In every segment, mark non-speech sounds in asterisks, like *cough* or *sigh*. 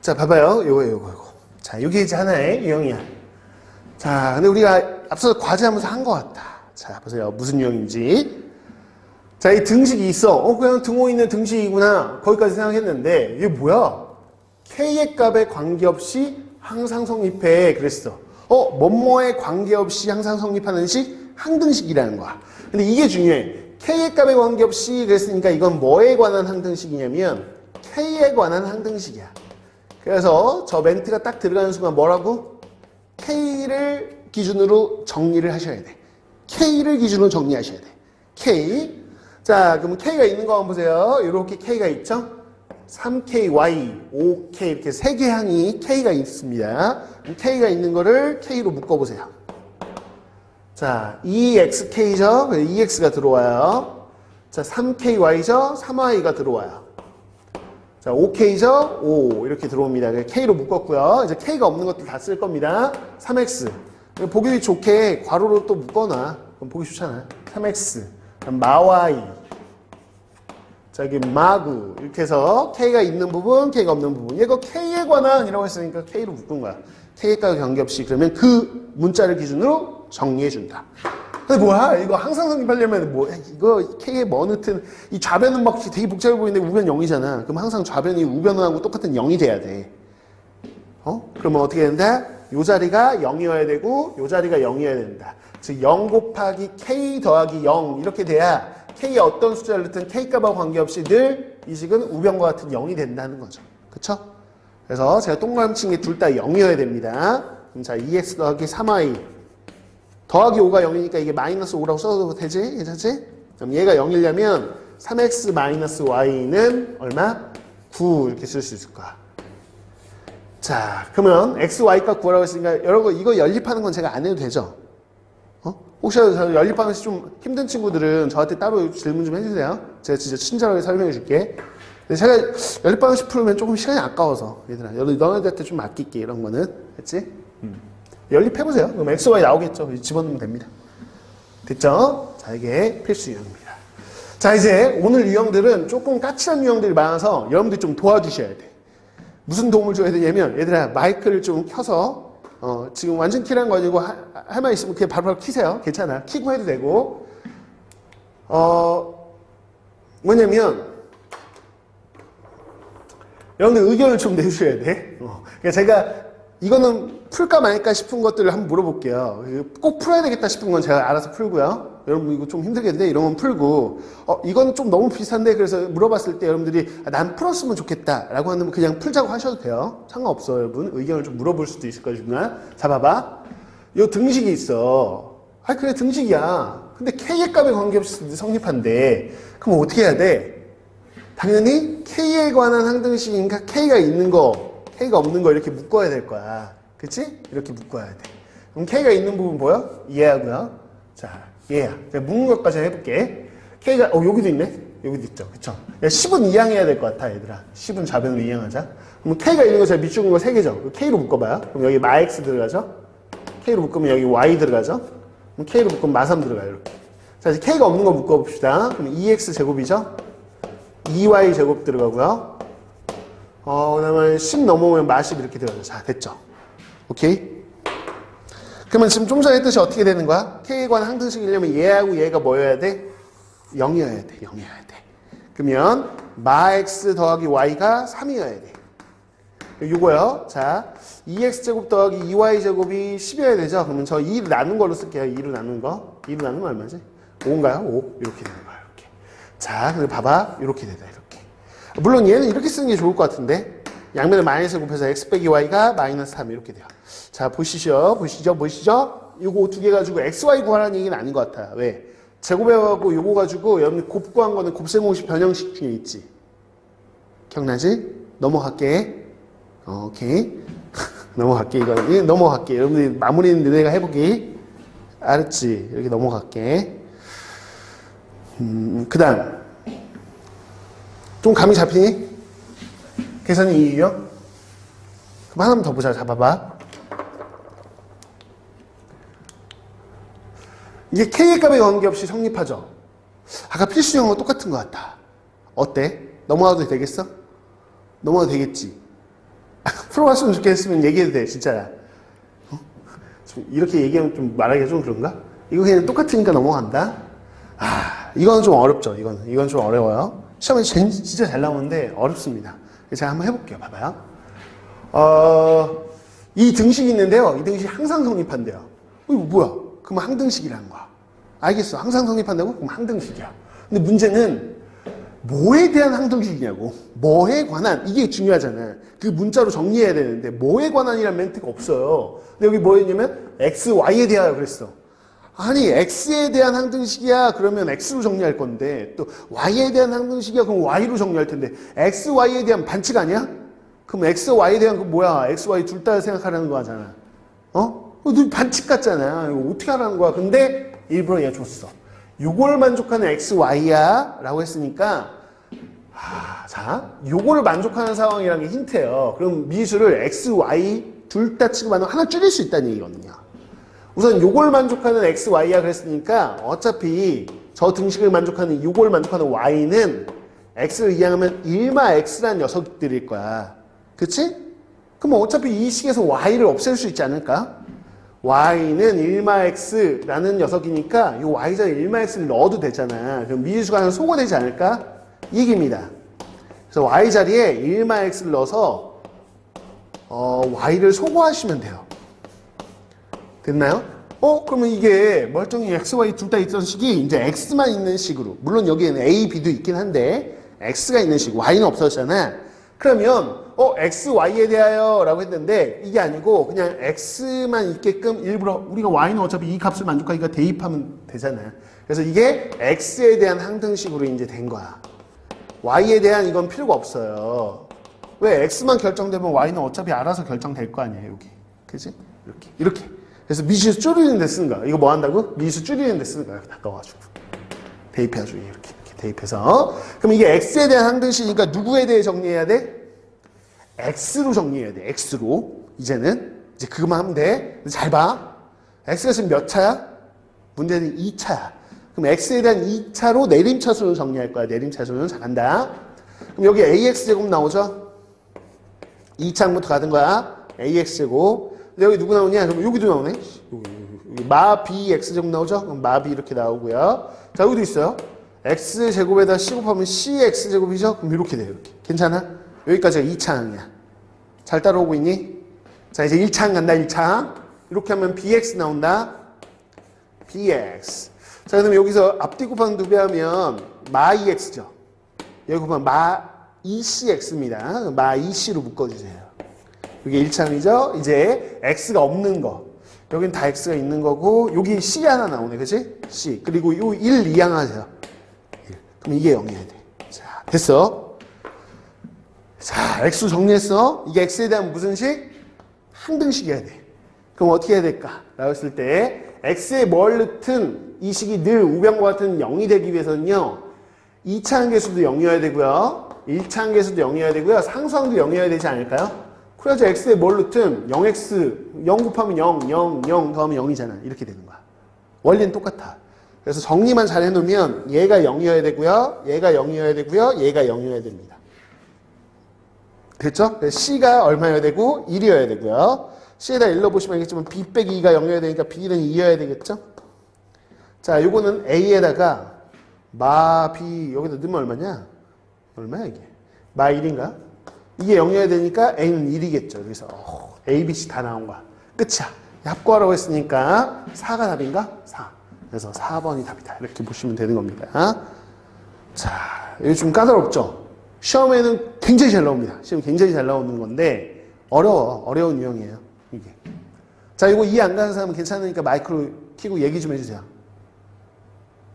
자, 봐봐요. 요거, 요거, 요거. 자, 요게 이제 하나의 유형이야. 자, 근데 우리가 앞서 과제하면서 한 것 같다. 자, 보세요. 무슨 유형인지. 자, 이 등식이 있어. 어, 그냥 등호 있는 등식이구나. 거기까지 생각했는데, 이게 뭐야? K의 값에 관계없이 항상 성립해. 그랬어. 어, 뭐뭐에 관계없이 항상 성립하는 식? 항등식이라는 거야. 근데 이게 중요해. K의 값에 관계없이 그랬으니까 이건 뭐에 관한 항등식이냐면, K에 관한 항등식이야. 그래서 저 멘트가 딱 들어가는 순간 뭐라고? K를 기준으로 정리를 하셔야 돼. K를 기준으로 정리하셔야 돼. K. 자, 그럼 K가 있는 거 한번 보세요. 이렇게 K가 있죠? 3KY, 5K 이렇게 세 개 항이 K가 있습니다. K가 있는 거를 K로 묶어보세요. 자, 2XK죠? 2X가 들어와요. 자, 3KY죠? 3Y가 들어와요. 자, 5K죠? 5 이렇게 들어옵니다. K로 묶었고요. 이제 K가 없는 것들 다 쓸 겁니다. 3X. 보기 좋게 괄호로 또 묶어놔. 그럼 보기 좋잖아. 3X. 그럼 마와이. 자, 여기 마구. 이렇게 해서 K가 있는 부분, K가 없는 부분. 얘가 K에 관한 이라고 했으니까 K로 묶은 거야. K과 관계없이 그러면 그 문자를 기준으로 정리해준다. 근데 뭐야? 이거 항상 성립하려면 뭐 이거 뭐 넣든 이 좌변은 막 되게 복잡해 보이는데 우변 0이잖아. 그럼 항상 좌변이 우변하고 똑같은 0이 돼야 돼. 어? 그러면 어떻게 된다? 요 자리가 0이어야 되고 요 자리가 0이어야 된다. 즉 0 곱하기 K 더하기 0 이렇게 돼야 K의 어떤 숫자를 넣든 K 값과 관계없이 늘 이 식은 우변과 같은 0이 된다는 거죠. 그쵸? 그래서 제가 동그라미 친게 둘 다 0이어야 됩니다. 그럼 자 2x 더하기 3y 더하기 5가 0이니까 이게 마이너스 5라고 써도 되지? 괜찮지? 그럼 얘가 0이려면 3x 마이너스 y는 얼마? 9 이렇게 쓸 수 있을 거야. 자, 그러면 x, y값 구하라고 했으니까 여러분 이거 연립하는 건 제가 안 해도 되죠? 어? 혹시라도 게좀 힘든 친구들은 저한테 따로 질문 좀 해주세요. 제가 진짜 친절하게 설명해 줄게. 제가 연립 방식 풀면 조금 시간이 아까워서 얘들아, 너- 너네들한테 좀 맡길게 이런 거는, 했지? 연립해보세요. 그럼 x, y 나오겠죠? 집어넣으면 됩니다. 됐죠? 자, 이게 필수 유형입니다. 자, 이제 오늘 유형들은 조금 까칠한 유형들이 많아서 여러분들이 좀 도와주셔야 돼. 무슨 도움을 줘야 되냐면, 얘들아, 마이크를 좀 켜서, 어, 지금 완전 키라는 거 아니고, 할 말 있으면 그냥 바로 바로 키세요. 괜찮아. 키고 해도 되고, 어, 뭐냐면, 여러분들 의견을 좀 내주셔야 돼. 어. 그러니까 제가 이거는 풀까 말까 싶은 것들을 한번 물어볼게요. 꼭 풀어야 되겠다 싶은 건 제가 알아서 풀고요. 여러분 이거 좀 힘들겠는데 이런 건 풀고 어 이거는 좀 너무 비슷한데 그래서 물어봤을 때 여러분들이 아, 난 풀었으면 좋겠다 라고 하면 그냥 풀자고 하셔도 돼요. 상관없어요, 여러분. 의견을 좀 물어볼 수도 있을 거지만 자 봐봐. 요 등식이 있어. 아 그래 등식이야. 근데 K의 값에 관계없이 성립한대. 그럼 어떻게 해야 돼? 당연히 K에 관한 항등식이니까 K가 있는 거, K가 없는 거 이렇게 묶어야 될 거야. 그치? 이렇게 묶어야 돼. 그럼 K가 있는 부분 보여? 이해하고요. 자, 얘야. 제가 것까지 해볼게. K가, 어, 여기도 있네? 여기도 있죠. 그쵸? 야, 10은 이항해야 될 것 같아, 얘들아. 10은 좌변으로 이항하자. 그럼 K가 있는 거 제가 밑줄 거 3개죠. K로 묶어봐요. 그럼 여기 마X 들어가죠? K로 묶으면 여기 Y 들어가죠? 그럼 K로 묶으면 마3 들어가요, 이렇게. 자, 이제 K가 없는 거 묶어봅시다. 그럼 2X 제곱이죠? 2y 제곱 들어가고요. 어, 그 다음에 10 넘어오면 마10 이렇게 들어가죠. 자, 됐죠. 오케이? 그러면 지금 좀 전에 했듯이 어떻게 되는 거야? K에 관한 항등식이려면 얘하고 얘가 뭐여야 돼? 0이어야 돼. 0이어야 돼. 그러면 마 x 더하기 y가 3이어야 돼. 요거요. 자, 2x 제곱 더하기 2y 제곱이 10이어야 되죠? 그러면 저 2를 나눈 걸로 쓸게요. 2를 나눈 거. 2를 나누면 얼마지? 5인가요? 5. 이렇게 되는 거예요. 이렇게. 자, 그리고 봐봐. 이렇게 되다. 이렇게. 물론 얘는 이렇게 쓰는 게 좋을 것 같은데 양면을 마이너스 곱해서 x 빼기 y가 마이너스 3 이렇게 돼요. 자, 보시죠. 보시죠. 보시죠. 요거 두 개 가지고 xy 구하라는 얘기는 아닌 것 같아요. 왜? 제곱해갖고 요거 가지고 여러분 곱 구한 거는 곱셈공식 변형식 중에 있지. 기억나지? 넘어갈게. 어, 오케이. *laughs* 넘어갈게, 이거는. 예, 넘어갈게. 여러분들이 마무리는 너네가 해보기. 알았지? 이렇게 넘어갈게. 음, 그 다음. 좀 감이 잡히니? 계산이 이유요? 그럼 하나만 더 보자. 잡아봐. 이게 K의 값에 관계없이 성립하죠. 아까 필수형과 똑같은 것 같다. 어때? 넘어가도 되겠어? 넘어가도 되겠지. *laughs* 풀어봤으면 좋겠으면 얘기해도 돼, 진짜야. 어? 좀 이렇게 얘기하면 좀 말하기가 좀 그런가? 이거 그냥 똑같으니까 넘어간다? 아, 이건 좀 어렵죠, 이건. 이건 좀 어려워요. 시험에 진- 진짜 잘 나오는데 어렵습니다. 제가 한번 해볼게요, 봐봐요. 어, 이 등식이 있는데요. 이 등식이 항상 성립한대요. 어, 이거 뭐야? 그럼 항등식이라는 거야. 알겠어. 항상 성립한다고? 그럼 항등식이야. 근데 문제는 뭐에 대한 항등식이냐고. 뭐에 관한. 이게 중요하잖아. 그 문자로 정리해야 되는데 뭐에 관한이란 멘트가 없어요. 근데 여기 뭐였냐면 x, y에 대하여 그랬어. 아니 x에 대한 항등식이야. 그러면 x로 정리할 건데 또 y에 대한 항등식이야. 그럼 y로 정리할 텐데 x, y에 대한 반칙 아니야? 그럼 x, y에 대한 그 뭐야? X, y 둘 다 생각하라는 거잖아. 어? 어, 너 반칙 같잖아. 이거 어떻게 하라는 거야? 근데 일부러 얘 줬어. 요걸 만족하는 x, y야? 라고 했으니까 아, 자, 요거를 만족하는 상황이라는 게 힌트예요. 그럼 미수를 x, y 둘 다 취급하는 하나 줄일 수 있다는 얘기거든요 우선 요걸 만족하는 x, y야 그랬으니까 어차피 저 등식을 만족하는 요걸 만족하는 y는 x를 이해하면 1마 x라는 녀석들일 거야. 그치? 그럼 어차피 이 식에서 y를 없앨 수 있지 않을까? y는 1마 x라는 녀석이니까 요 y자에 1마 x를 넣어도 되잖아. 그럼 미지수가 소거되지 않을까? 이 얘기입니다. 그래서 y 자리에 1마 x를 넣어서 어, y를 소거하시면 돼요. 됐나요? 어, 그러면 이게 멀쩡히 x, y 둘 다 있던 식이 이제 x만 있는 식으로. 물론 여기에는 a, b도 있긴 한데 x가 있는 식, y는 없어졌잖아. 그러면 어, x, y에 대하여 라고 했는데 이게 아니고 그냥 x만 있게끔 일부러 우리가 y는 어차피 이 값을 만족하니까 대입하면 되잖아. 그래서 이게 x에 대한 항등식으로 이제 된 거야. y에 대한 이건 필요가 없어요. 왜 x만 결정되면 y는 어차피 알아서 결정될 거 아니에요, 여기. 그지? 이렇게. 이렇게. 그래서 미수 줄이는 데 쓰는 거야. 이거 뭐 한다고? 미수 줄이는 데 쓰는 거야. 닦아가지고. 대입해가지고 이렇게, 이렇게 대입해서. 그럼 이게 x에 대한 항등식이니까 누구에 대해 정리해야 돼? x로 정리해야 돼. x로. 이제는. 이제 그것만 하면 돼. 잘 봐. x가 지금 몇 차야? 문제는 2차야. 그럼 x에 대한 2차로 내림차순을 정리할 거야. 내림차순을 잘한다. 그럼 여기 ax제곱 나오죠? 2차부터 가는 거야. ax제곱. 여기 누구 나오냐? 그럼 여기도 나오네. 여기, 여기, 여기. 마 b x제곱 나오죠? 그럼 마 b 이렇게 나오고요. 자, 여기도 있어요. x제곱에다 c 곱하면 cx제곱이죠? 그럼 이렇게 돼요. 이렇게. 괜찮아? 여기까지가 2차항이야. 잘 따라오고 있니? 자, 이제 1차항 간다, 1차항. 이렇게 하면 bx 나온다. bx. 자, 그럼 여기서 앞뒤 곱하기 두배 하면 마 2x죠. 여기 보면 마 2cx입니다. 마 2c로 묶어주세요. 이게 1차항이죠. 이제 x가 없는 거. 여긴 다 x가 있는 거고 여기 c 하나 나오네. 그치? c. 그리고 요 1, 2항 하세요. 1. 그럼 이게 0이어야 돼. 자, 됐어. 자, x 정리했어. 이게 x에 대한 무슨 식? 항등식이어야 돼. 그럼 어떻게 해야 될까? 라고 했을 때 x에 뭘 넣든 이 식이 늘 우변과 같은 0이 되기 위해서는요. 2차 한계수도 0이어야 되고요. 1차 한계수도 0이어야 되고요. 상수항도 0이어야 되지 않을까요? 그래서 x에 뭘 넣든 0x 0 곱하면 0, 0, 0 더하면 0이잖아. 이렇게 되는 거야. 원리는 똑같아. 그래서 정리만 잘 해놓으면 얘가 0이어야 되고요. 얘가 0이어야 되고요. 얘가 0이어야 됩니다. 됐죠? C가 얼마여야 되고 1이어야 되고요. C에다 1로 보시면 알겠지만 B 빼기 2가 0이어야 되니까 B는 2여야 되겠죠? 자, 요거는 A에다가 마 B 여기다 넣으면 얼마냐? 얼마야 이게? 마 1인가? 이게 0이어야 되니까 A는 1이겠죠. 그래서 어, A, B, C 다 나온 거야. 끝이야. 합구하라고 했으니까 4가 답인가? 4. 그래서 4번이 답이다. 이렇게 보시면 되는 겁니다. 자, 이거 좀 까다롭죠? 시험에는 굉장히 잘 나옵니다. 시험 굉장히 잘 나오는 건데, 어려워. 어려운 유형이에요. 이게. 자, 이거 이해 안 가는 사람은 괜찮으니까 마이크로 키고 얘기 좀 해주세요.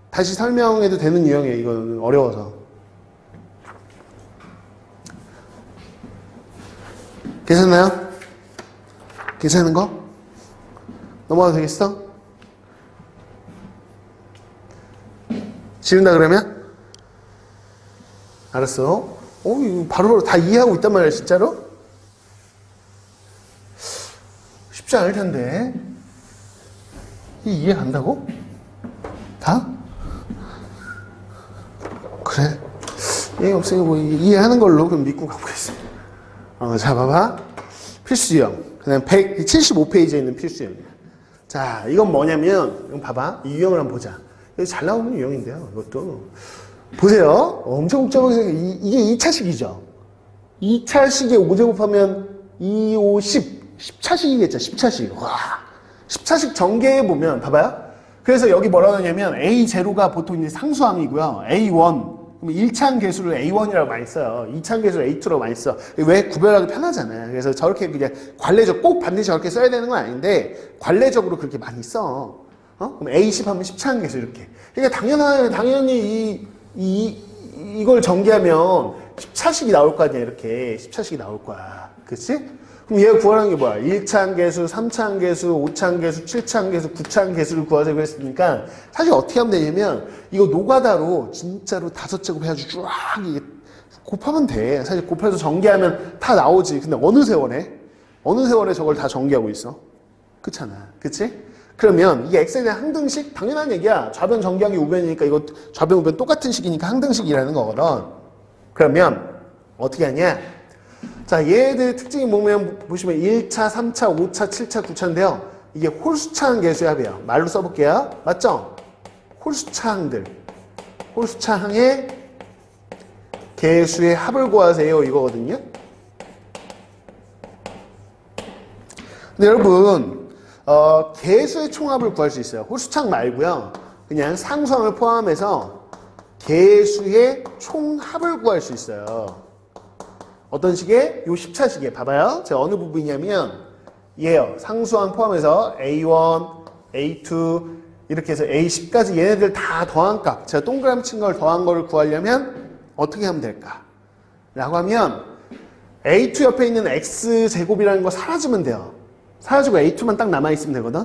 다시 설명해도 되는 유형이에요. 이거는 어려워서. 괜찮나요? 괜찮은 거? 넘어가도 되겠어? 지른다 그러면? 알았어. 어, 바로바로 다 이해하고 있단 말이야, 진짜로? 쉽지 않을 텐데. 이 이해 간다고? 다? 그래. 이해 없으니 뭐 이해하는 걸로 그럼 믿고 가보겠습니다. 어, 자, 봐봐. 필수 유형. 그 다음 175페이지에 있는 필수 유형이야. 자, 이건 뭐냐면, 이건 봐봐. 이 유형을 한번 보자. 이거 잘 나오는 유형인데요. 이것도. 보세요. 어, 엄청 복잡하게. 이- 이게 2차식이죠. 2차식에 5 곱하면 2, 5, 10. 10차식이겠죠. 10차식. 와. 10차식 전개해 보면, 봐봐요. 그래서 여기 뭐라고 하냐면, A0가 보통 이제 상수항이고요. A1. 그럼 1차항 개수를 A1이라고 많이 써요. 2차항 개수를 A2라고 많이 써. 왜 구별하기 편하잖아요. 그래서 저렇게 그냥 관례적, 꼭 반드시 저렇게 써야 되는 건 아닌데, 관례적으로 그렇게 많이 써. 어? 그럼 A10 하면 10차항 개수 이렇게. 그러니까 당연히, 당연히 이, 이, 이걸 전개하면 10차식이 나올 거 아니야, 이렇게. 10차식이 나올 거야. 그치? 그럼 얘가 구하라는 게 뭐야? 1차항 개수, 3차항 개수, 5차항 개수, 7차항 개수, 9차항 개수를 구하자고 했으니까 사실 어떻게 하면 되냐면 이거 노가다로 진짜로 다섯 제곱 해가지고 쫙 곱하면 돼. 사실 곱해서 전개하면 다 나오지. 근데 어느 세월에? 어느 세월에 저걸 다 전개하고 있어? 그렇잖아. 그치? 그러면 이게 x에 대한 항등식? 당연한 얘기야. 좌변 전개하기 우변이니까 이거 좌변 우변 똑같은 식이니까 항등식이라는 거거든. 그러면 어떻게 하냐? 자, 얘들의 특징이 뭐냐면 보시면 1차, 3차, 5차, 7차, 9차인데요. 이게 홀수차항 개수의 합이에요. 말로 써볼게요. 맞죠? 홀수차항들. 홀수차항의 개수의 합을 구하세요. 이거거든요. 근데 여러분, 어, 개수의 총합을 구할 수 있어요. 홀수차항 말고요. 그냥 상수항을 포함해서 개수의 총합을 구할 수 있어요. 어떤 식의? 요 10차식에 봐봐요. 제가 어느 부분이냐면 얘요. 상수항 포함해서 A1, A2 이렇게 해서 A10까지 얘네들 다 더한 값. 제가 동그라미 친 걸 더한 거를 구하려면 어떻게 하면 될까? 라고 하면 A2 옆에 있는 X제곱이라는 거 사라지면 돼요. 사라지고 A2만 딱 남아있으면 되거든?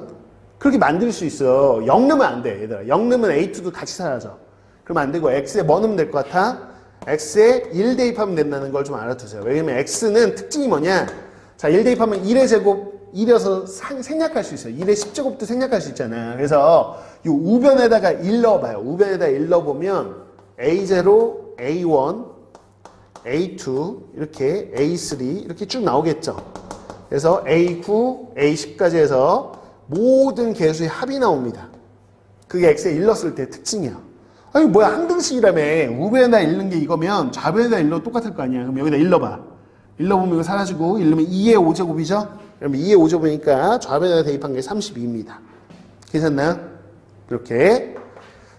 그렇게 만들 수 있어. 0 넣으면 안 돼, 얘들아. 0 넣으면 A2도 같이 사라져. 그러면 안 되고 X에 뭐 넣으면 될 것 같아? X에 1 대입하면 된다는 걸 좀 알아두세요. 왜냐면 X는 특징이 뭐냐? 자, 1 대입하면 1의 제곱 1이어서 상- 생략할 수 있어요. 1의 10제곱도 생략할 수 있잖아요. 그래서 이 우변에다가 1 넣어봐요. 우변에다 1 넣어보면 A0, A1, A2 이렇게 A3 이렇게 쭉 나오겠죠. 그래서 A9, A10까지 해서 모든 개수의 합이 나옵니다. 그게 X에 1 넣었을 때 특징이야. 아니 뭐야 항등식이라며 우변에다 1 넣은 게 이거면 좌변에다 1 넣으면 똑같을 거 아니야. 그럼 여기다 1 넣어봐. 1 넣으면 이거 사라지고 1 넣으면 2의 5제곱이죠? 그러면 2의 5제곱이니까 좌변에다 대입한 게 32입니다. 괜찮나요? 이렇게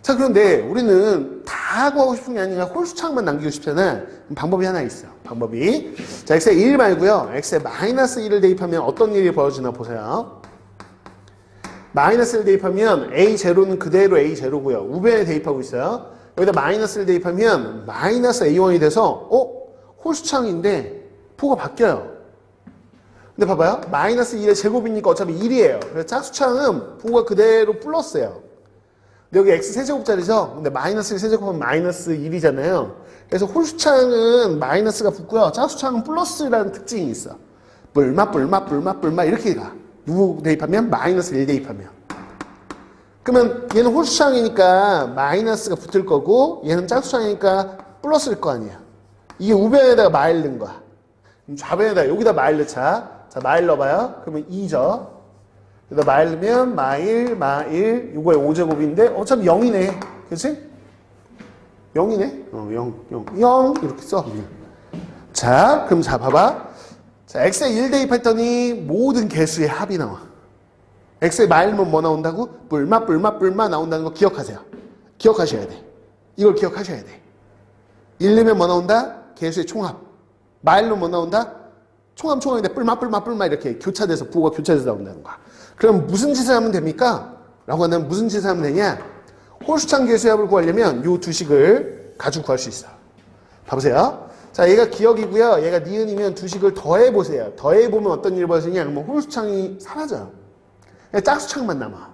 자 그런데 우리는 다 구하고 싶은 게 아니라 홀수차항만 남기고 싶잖아. 방법이 하나 있어. 방법이 자 x에 1 말고요. x에 마이너스 1을 대입하면 어떤 일이 벌어지나 보세요. 마이너스를 대입하면 A0는 그대로 A0고요. 우변에 대입하고 있어요. 여기다 마이너스를 대입하면 마이너스 A1이 돼서 어? 홀수차항인데 부호가 바뀌어요. 근데 봐봐요. 마이너스 1의 제곱이니까 어차피 1이에요. 그래서 짝수차항은 부호가 그대로 플러스예요. 근데 여기 x 세제곱짜리죠? 근데 마이너스 1 세제곱하면 마이너스 1이잖아요. 그래서 홀수차항은 마이너스가 붙고요. 짝수차항은 플러스라는 특징이 있어. 뿔마 뿔마 뿔마 뿔마 이렇게 가. 누구 대입하면? 마이너스 1 대입하면. 그러면 얘는 홀수차항이니까 마이너스가 붙을 거고 얘는 짝수차항이니까 플러스일 거 아니야. 이게 우변에다가 마일 넣은 거야. 그럼 좌변에다 여기다 마일 넣자. 자 마일 넣어봐요. 그러면 2죠. 여기다 마일 넣으면 마일 마일 이거의 5제곱인데 어차피 0이네. 그치? 0이네. 어 0, 0, 0 이렇게 써. 자 그럼 자 봐봐. 자, x에 1 대입했더니 모든 개수의 합이 나와. x에 마일면 뭐 나온다고? 뿔마 뿔마 뿔마 나온다는 거 기억하세요. 기억하셔야 돼. 이걸 기억하셔야 돼. 1 넣으면 뭐 나온다? 개수의 총합. 마일로 뭐 나온다? 총합 총합인데 뿔마 뿔마 뿔마 이렇게 교차돼서 부호가 교차돼서 나온다는 거야. 그럼 무슨 짓을 하면 됩니까? 라고 하면 무슨 짓을 하면 되냐? 홀수창 개수의 합을 구하려면 이두 식을 가지고 구할 수 있어. 봐보세요. 자, 얘가 기억이고요. 얘가 니은이면 두 식을 더해보세요. 더해보면 어떤 일이 벌어지냐? 그러면 홀수창이 사라져요. 짝수창만 남아.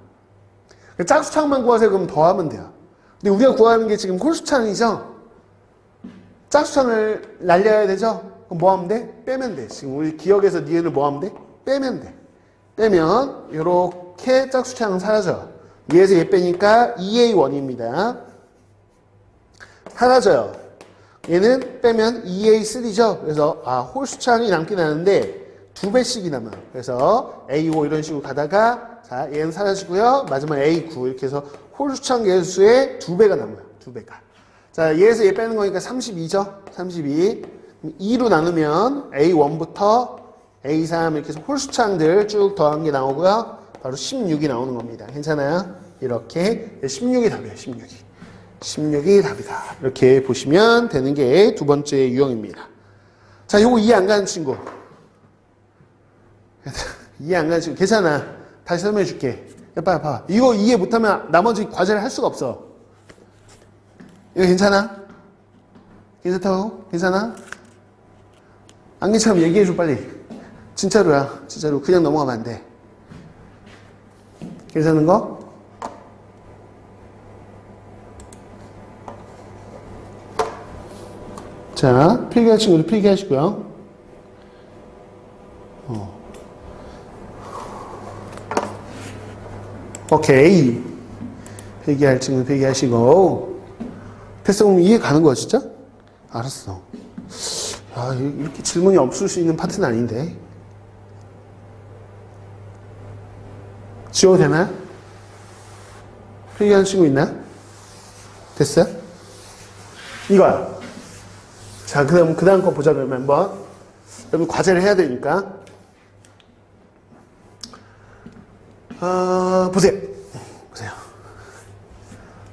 짝수창만 구하세요. 그럼 더하면 돼요. 근데 우리가 구하는 게 지금 홀수창이죠? 짝수창을 날려야 되죠? 그럼 뭐 하면 돼? 빼면 돼. 지금 우리 기억에서 니은을 뭐 하면 돼? 빼면 돼. 빼면 이렇게 짝수창은 사라져. 얘에서 얘 빼니까 2A1입니다. 사라져요. 얘는 빼면 2A3죠. 그래서 아, 홀수창이 남긴 하는데 두 배씩이 남아요. 그래서 A5 이런 식으로 가다가 자, 얘는 사라지고요. 마지막 A9 이렇게 해서 홀수창 개수의 두 배가 남아요. 두 배가. 자, 얘에서 얘 빼는 거니까 32죠. 32. 2로 나누면 A1부터 A3 이렇게 해서 홀수창들 쭉 더한 게 나오고요. 바로 16이 나오는 겁니다. 괜찮아요? 이렇게 16이 답이에요. 16이. 16이 답이다. 이렇게 보시면 되는 게 두 번째 유형입니다. 자, 요거 이해 안 가는 친구. *laughs* 이해 안 가는 친구. 괜찮아. 다시 설명해 줄게. 야, 빨리 봐. 이거 이해 못하면 나머지 과제를 할 수가 없어. 이거 괜찮아? 괜찮다고? 괜찮아? 안 괜찮으면 얘기해줘, 빨리. 진짜로야. 진짜로. 그냥 넘어가면 안 돼. 괜찮은 거? 자, 필기할 친구도 필기하시고요. 어. 오케이. 필기할 친구 필기하시고. 됐어, 그럼 이해 가는 거야, 진짜? 알았어. 아, 이렇게 질문이 없을 수 있는 파트는 아닌데. 지워도 되나요? 필기하는 친구 있나? 됐어요? 이거야. 자, 그 다음, 그 다음 거 보자, 그러면 한번. 여러분, 과제를 해야 되니까. 어, 보세요. 보세요.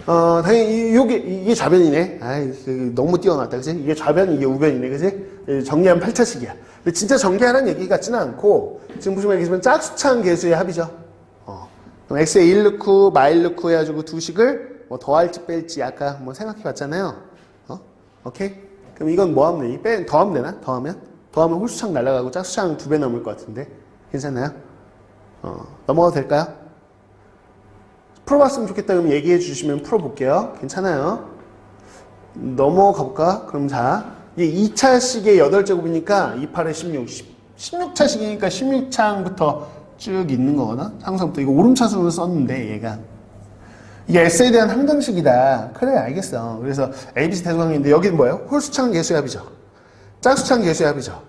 어, 당연히, 이- 요게, 이게 좌변이네. 아이, 그, 너무 뛰어났다, 그지? 이게 좌변, 이게 우변이네, 그지? 이 정리하면 8차식이야. 근데 진짜 전개하라는 얘기 같지는 않고, 지금 보시면 얘기지만 짝수창 개수의 합이죠. 어. 그럼 x에 1 넣고, 마일 넣고 해가지고 두 식을 뭐 더할지 뺄지 아까 뭐 생각해 봤잖아요. 어? 오케이? 그럼 이건 뭐 하면 돼? 이 빼, 더하면 되나? 더하면? 더하면 홀수창 날아가고 짝수창 두 배 넘을 것 같은데. 괜찮나요? 어, 넘어가도 될까요? 풀어봤으면 좋겠다 그러면 얘기해 주시면 풀어볼게요. 괜찮아요? 넘어가 볼까? 그럼 자, 이게 2차식의 8제곱이니까 2, 8에 16, 16차식이니까 16창부터 쭉 있는 거거든? 항상부터 이거 오름차순으로 썼는데 얘가 이게 S에 대한 항등식이다. 그래 알겠어. 그래서 ABC 대소강인데 여기는 뭐예요? 홀수창 개수의 합이죠. 짝수창 개수의 합이죠.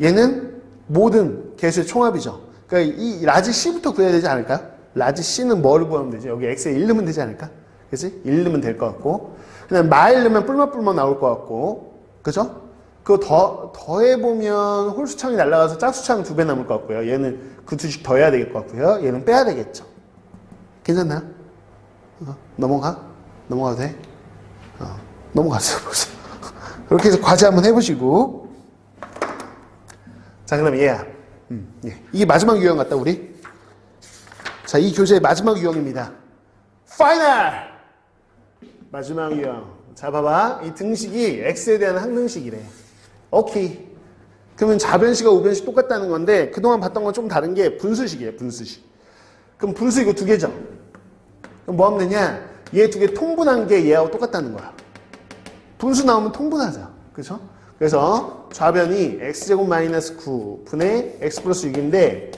얘는 모든 개수의 총합이죠. 그러니까 이 라지 C부터 구해야 되지 않을까요? 라지 C는 뭐를 구하면 되지? 여기 X에 1 넣으면 되지 않을까? 그치? 1 넣으면 될 것 같고. 그 다음 마일 넣으면 뿔맛뿔맛 나올 것 같고. 그죠? 그거 더, 더해보면 홀수창이 날아가서 짝수창 두 배 남을 것 같고요. 얘는 그 두식 더해야 될 것 같고요. 얘는 빼야 되겠죠. 괜찮나요? 어, 넘어가? 넘어가도 돼? 어, 넘어가세요. 벌써. *laughs* 그렇게 해서 과제 한번 해보시고. 자, 그럼 얘야. 음, 예. 이게 마지막 유형 같다, 우리. 자, 이 교재의 마지막 유형입니다. 파이널! 마지막 유형. 자, 봐봐. 이 등식이 x에 대한 항등식이래. 오케이. 그러면 좌변식과 우변식 똑같다는 건데, 그동안 봤던 건 좀 다른 게 분수식이에요, 분수식. 그럼 분수 이거 두 개죠? 그럼 뭐 하면 되냐? 얘 두 개 통분한 게 얘하고 똑같다는 거야. 분수 나오면 통분하자. 그죠? 그래서 좌변이 x제곱 마이너스 9 분의 x 플러스 6인데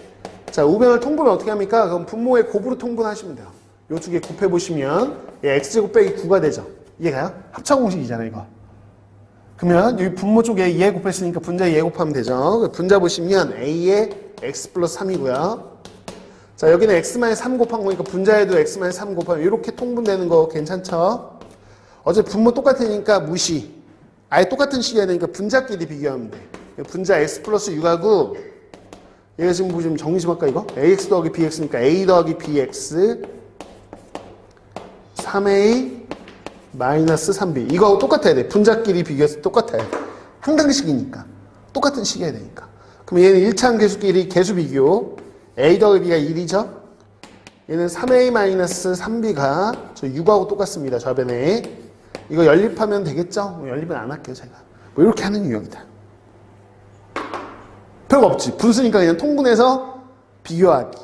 자 우변을 통분을 어떻게 합니까? 그럼 분모의 곱으로 통분하시면 돼요. 요 두 개 곱해보시면 얘 x제곱 빼기 9가 되죠. 이해가요? 합차 공식이잖아요 이거. 그러면 이 분모 쪽에 2에 곱했으니까 분자에 2에 곱하면 되죠. 분자 보시면 a에 x 플러스 3이고요. 자 여기는 x-3 곱한 거니까 분자에도 x-3 곱하면 이렇게 통분되는 거 괜찮죠? 어제 분모 똑같으니까 무시. 아예 똑같은 식이어야 되니까 분자끼리 비교하면 돼. 분자 x 플러스 6하고 얘가 지금 보시면 정리 좀 할까 이거? ax 더하기 bx니까 a 더하기 bx 3a 마이너스 3b 이거하고 똑같아야 돼. 분자끼리 비교해서 똑같아요. 항등식이니까. 똑같은 식이어야 되니까. 그럼 얘는 1차항 계수끼리 계수 비교 a 더하기 b가 1이죠? 얘는 3a 마이너스 3b가 저 6하고 똑같습니다. 좌변에. 이거 연립하면 되겠죠? 뭐 연립은 안 할게요, 제가. 뭐 이렇게 하는 유형이다. 별거 없지. 분수니까 그냥 통분해서 비교하기.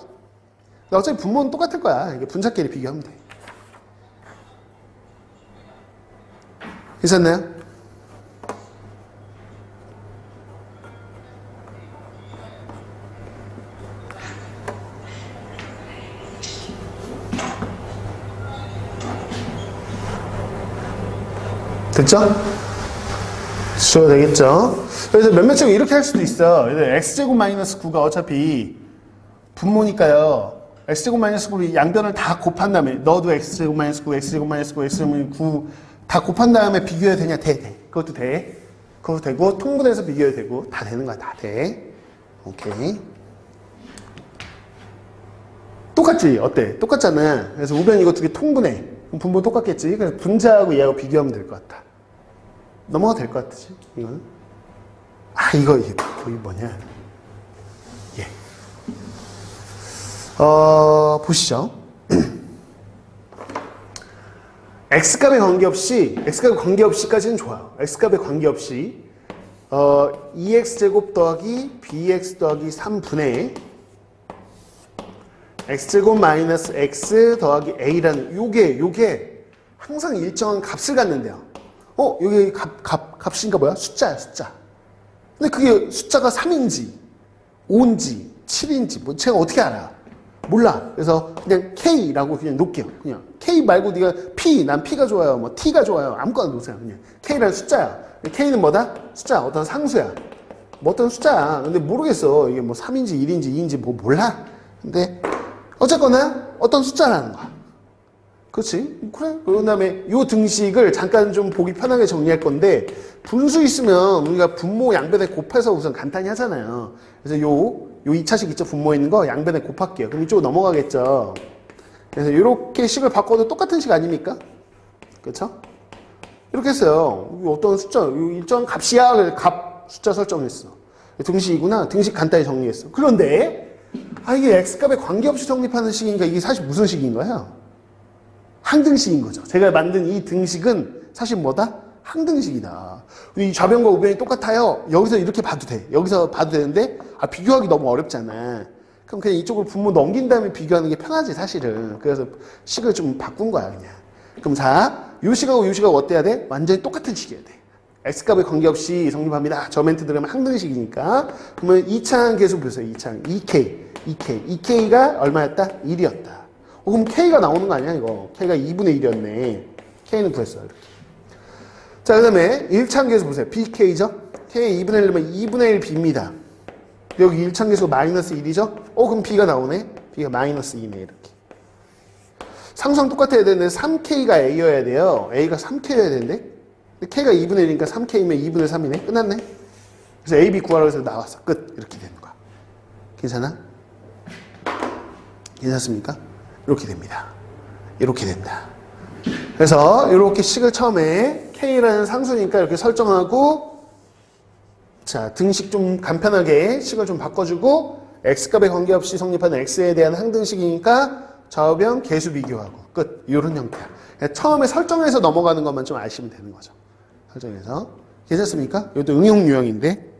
어차피 분모는 똑같을 거야. 이게 분자끼리 비교하면 돼. 괜찮나요? 됐죠? 주셔도 되겠죠? 그래서 몇몇제곱 이렇게 할 수도 있어. x제곱 마이너스 9가 어차피 분모니까요. x제곱 마이너스 9를 양변을 다 곱한 다음에 너도 x제곱 마이너스 9, x제곱 마이너스 9, x제곱 마이너스 9 다 곱한 다음에 비교해도 되냐? 돼, 돼. 그것도 돼. 그것도 되고 통분해서 비교해도 되고 다 되는 거야. 다 돼. 오케이. 똑같지? 어때? 똑같잖아. 그래서 우변 이거 두 개 통분해. 분모 똑같겠지? 그래서 분자하고 얘하고 비교하면 될 것 같다. 넘어가도 될 것 같지? 이거는? 아, 이거, 이게, 뭐냐. 예. 어, 보시죠. *clears throat* x값에 관계없이, x값에 관계없이까지는 좋아요. x값에 관계없이, 어, 2x제곱 더하기 bx 더하기 3분의 x제곱 마이너스 x 더하기 a라는 요게 요게 항상 일정한 값을 갖는데요. 어 여기 값, 값, 값인가 뭐야? 숫자야 숫자. 근데 그게 숫자가 3인지 5인지 7인지 뭐 제가 어떻게 알아? 몰라. 그래서 그냥 k라고 그냥 놓을게요. 그냥 k 말고 네가 p 난 p가 좋아요. 뭐 t가 좋아요. 아무거나 놓으세요. 그냥 k라는 숫자야. k는 뭐다? 숫자 어떤 상수야. 뭐 어떤 숫자야. 근데 모르겠어. 이게 뭐 3인지 1인지 2인지 뭐 몰라. 근데 어쨌거나 어떤 숫자라는 거야. 그렇지? 그래. 그 다음에 요 등식을 잠깐 좀 보기 편하게 정리할 건데 분수 있으면 우리가 분모 양변에 곱해서 우선 간단히 하잖아요. 그래서 요, 요 2차식 있죠? 분모에 있는 거 양변에 곱할게요. 그럼 이쪽으로 넘어가겠죠. 그래서 이렇게 식을 바꿔도 똑같은 식 아닙니까? 그렇죠? 이렇게 했어요. 어떤 숫자, 요 일정한 값이야. 그래서 값 숫자 설정했어. 등식이구나. 등식 간단히 정리했어. 그런데 아 이게 x값에 관계없이 성립하는 식이니까 이게 사실 무슨 식인 거예요? 항등식인 거죠. 제가 만든 이 등식은 사실 뭐다? 항등식이다. 이 좌변과 우변이 똑같아요. 여기서 이렇게 봐도 돼. 여기서 봐도 되는데 아 비교하기 너무 어렵잖아. 그럼 그냥 이쪽으로 분모 넘긴 다음에 비교하는 게 편하지 사실은. 그래서 식을 좀 바꾼 거야 그냥. 그럼 자, 요 식하고 요 식하고 어때야 돼? 완전히 똑같은 식이어야 돼. x값에 관계없이 성립합니다. 저 멘트 들으면 항등식이니까. 그러면 2창 계속 보세요. 2창. 2k. 2k. 2k가 얼마였다? 1이었다. 어, 그럼 k가 나오는 거 아니야, 이거? k가 2분의 1이었네. k는 구했어요. 이렇게. 자, 그 다음에 1창 계속 보세요. bk죠? k 2분의 1이면 2분의 1 b입니다. 여기 1창 계속 마이너스 1이죠? 어, 그럼 b가 나오네? b가 마이너스 2네, 이렇게. 상수랑 똑같아야 되는데 3k가 a여야 돼요. a가 3k여야 되는데. k가 2분의 1이니까 3k면 2분의 3이네. 끝났네. 그래서 a, b 구하라고 해서 나왔어. 끝. 이렇게 되는 거야. 괜찮아? 괜찮습니까? 이렇게 됩니다. 이렇게 된다. 그래서 이렇게 식을 처음에 k라는 상수니까 이렇게 설정하고 자 등식 좀 간편하게 식을 좀 바꿔주고 x값에 관계없이 성립하는 x에 대한 항등식이니까 좌우변 계수 비교하고 끝 이런 형태야. 처음에 설정해서 넘어가는 것만 좀 아시면 되는 거죠. 설정해서 괜찮습니까? 이것도 응용 유형인데